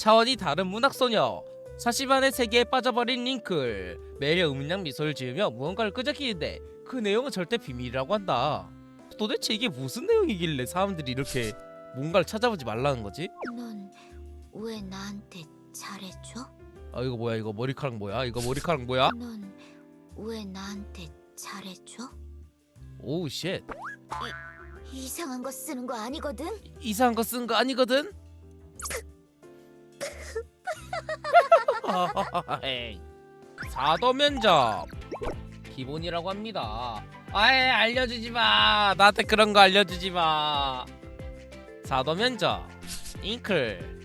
차원이 다른 문학소녀 40안의 세계에 빠져버린 링클 매일 음량 미소를 지으며 무언가를 끄적이는데 그 내용은 절대 비밀이라고 한다 도대체 이게 무슨 내용이길래 사람들이 이렇게 뭔가를 찾아보지 말라는 거지? 넌 왜 나한테 잘해줘? 아 이거 뭐야 이거 머리카락 뭐야 이거 머리카락 뭐야? 넌 왜 나한테 잘해줘? 오우 쉣 이상한 거 쓰는 거 아니거든? 이상한 거 쓴 거 아니거든? 사도 면접 기본이라고 합니다. 아예 알려주지 마. 나한테 그런 거 알려주지 마. 사도 면접 잉클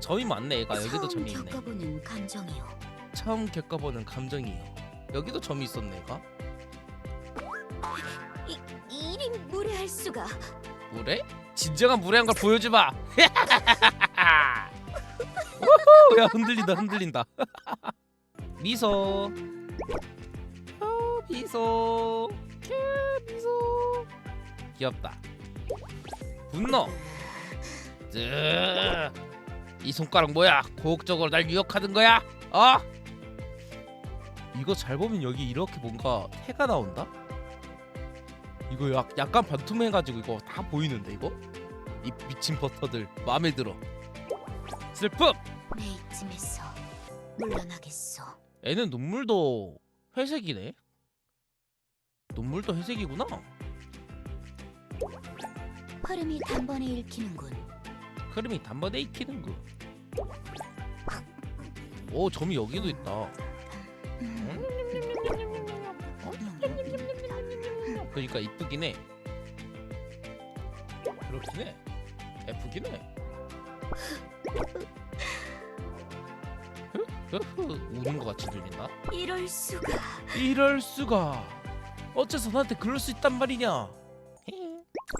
점이 많네 얘가 여기도 처음 점이 있네. 겪어보는 감정이요. 처음 겪어보는 감정이에요. 여기도 점이 있었네 얘가. 이 일이 무례할 수가. 무례? 진정한 무례한 걸 보여주마. 야 흔들린다 흔들린다. 미소. 어, 미소. 캬, 미소. 귀엽다. 분노. 쯔. 이 손가락 뭐야? 고혹적으로 날 유혹하는 거야? 어? 이거 잘 보면 여기 이렇게 뭔가 태가 나온다? 이거 약, 약간 반투명해가지고 이거 다 보이는데 이거? 이 미친 버터들 마음에 들어 슬픔! 내 이쯤에서 물러나겠어. 애는 눈물도 회색이네. 눈물도 회색이구나. 흐름이 단번에 읽히는군. 흐름이 단번에 익히는군. 오 점이 여기도 있다. 그러니까 이쁘긴 해. 그렇긴 해. 예쁘긴 해 우는 것 같이 들린다? 이럴 수가. 이럴 수가. 어째서 나한테 그럴 수 있단 말이냐?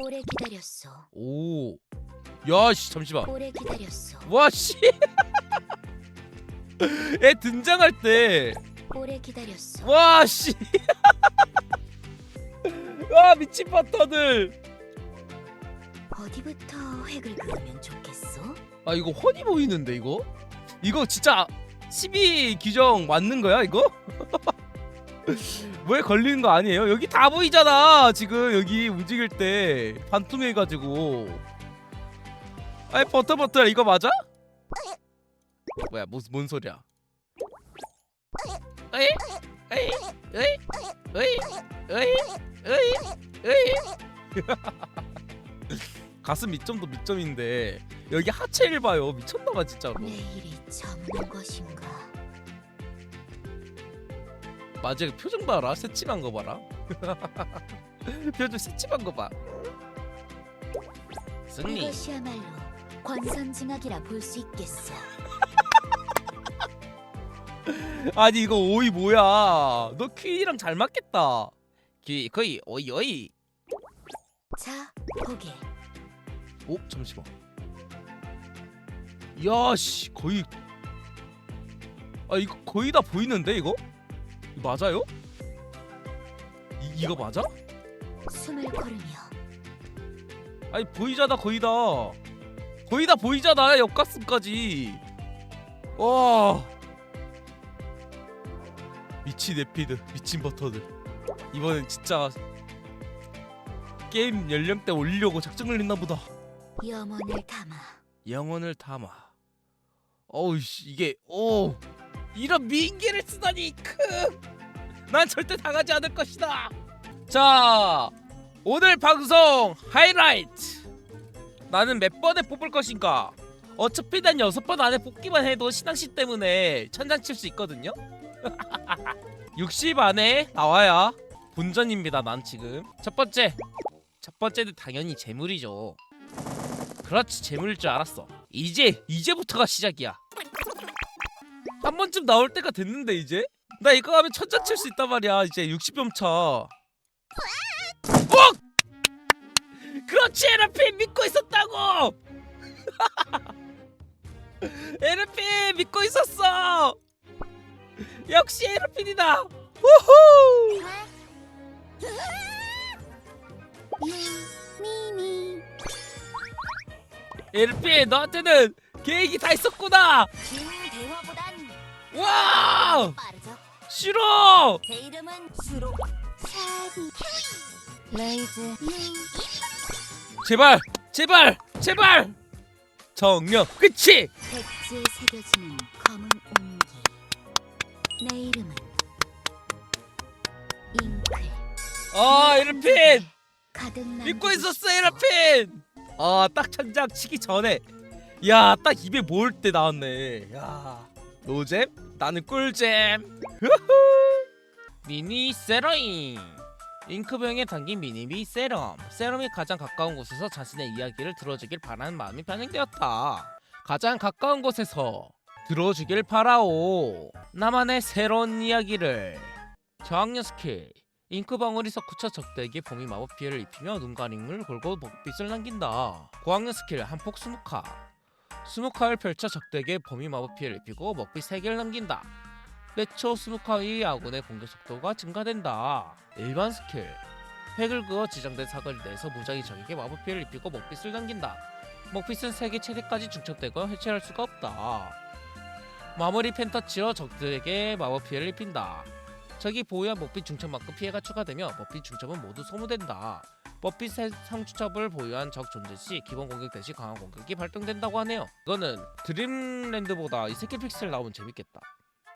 오래 기다렸어. 오. 야 씨 잠시만. 오래 기다렸어. 와 씨. 애 등장할 때. 오래 기다렸어. 와 씨. 와 미친 버터들 어디부터 획을 그으면 좋겠어? 아 이거 훤히 보이는데 이거? 이거 진짜 12 규정 맞는 거야 이거? 뭐에 걸리는 거 아니에요? 여기 다 보이잖아 지금. 여기 움직일 때 반투명해가지고. 아이 버터 버터 이거 맞아? 뭐야 무슨 뭔 소리야? 에이? 에이? 에이? 에이? 에이? 에이? 에이 가슴 밑점도 밑점인데 여기 하체를 봐요. 미쳤나봐 진짜로 내 일이 저무는 것인가? 맞아 그 표정 봐라. 새침한 거 봐라. 표정 새침한 거봐. 승리. 이것이야말로 권선징악이라 볼 수 있겠어. 아니 이거 오이 뭐야? 너 퀴랑 잘 맞겠다. 퀴 거의 오이 오이. 자, 보게. 오 잠시만. 야씨 거의 아 이거 거의 다 보이는데 이거? 이거 맞아요? 이, 이거 맞아? 숨을 고르며. 아니 보이잖아 거의 다. 거의 다 보이잖아 옆가슴까지. 와. 미친 에피드 미친 버터들. 이번엔 진짜 게임 연령대 올리려고 작정을 했나 보다 염원을 담아. 영혼을 담아. 어우 씨 이게 오 이런 미인계를 쓰다니 크난 절대 당하지 않을 것이다. 자 오늘 방송 하이라이트. 나는 몇 번에 뽑을 것인가? 어차피 난 여섯 번 안에 뽑기만 해도 신앙시 때문에 천장 칠 수 있거든요? 60 안에 나와야 본전입니다 난 지금. 첫 번째. 첫 번째는 당연히 재물이죠 그렇지 재물일 줄 알았어. 이제 이제부터가 시작이야. 한 번쯤 나올 때가 됐는데 이제? 나 이거 하면 천자 칠 수 있단 말이야 이제 60점 차. 어! 그렇지 LP 믿고 있었다고! LP 믿고 있었어! 역시 LP이다! 우후! 미미 LP 너한테는 계획이 다 있었구나. 긴 대화보단 와 빠르죠. 싫어! 제 이름은 수로 레이즈. 유 제발 제발 제발! 정령 그치 백지에 새겨지는 검은 온기. 내 이름은 잉크 아 가득 믿고 있었어. 이르핀 아 딱 천장 치기 전에. 야 딱 입에 모을 때 나왔네. 야 노잼? 나는 꿀잼. 후후. 미니 세러임. 잉크병에 담긴 미니비 세럼. 세럼이 가장 가까운 곳에서 자신의 이야기를 들어주길 바라는 마음이 반영되었다. 가장 가까운 곳에서 들어주길 바라오. 나만의 새로운 이야기를. 저학년 스킬 잉크방울이 섞구쳐 적대에게 범위 마법 피해를 입히며 눈가림을 걸고 먹빛을 남긴다. 고학년 스킬 한폭 수묵화 수묵화를 펼쳐 적대에게 범위 마법 피해를 입히고 먹빛 3개를 남긴다. 매초 수묵화의 아군의 공격 속도가 증가된다. 일반 스킬. 획을 그어 지정된 사거리 내에서 무작위 적에게 마법 피해를 입히고 먹빛을 남긴다. 먹빛은 3개 최대까지 중첩되고 해체할 수가 없다. 마무리 펜터치어 적들에게 마법 피해를 입힌다 적이 보유한 먹빛 중첩만큼 피해가 추가되며 먹빛 중첩은 모두 소모된다. 먹빛 상추첩을 보유한 적 존재 시 기본 공격 대신 강한 공격이 발동된다고 하네요. 이거는 드림랜드보다 이 스킬 픽셀 나오면 재밌겠다.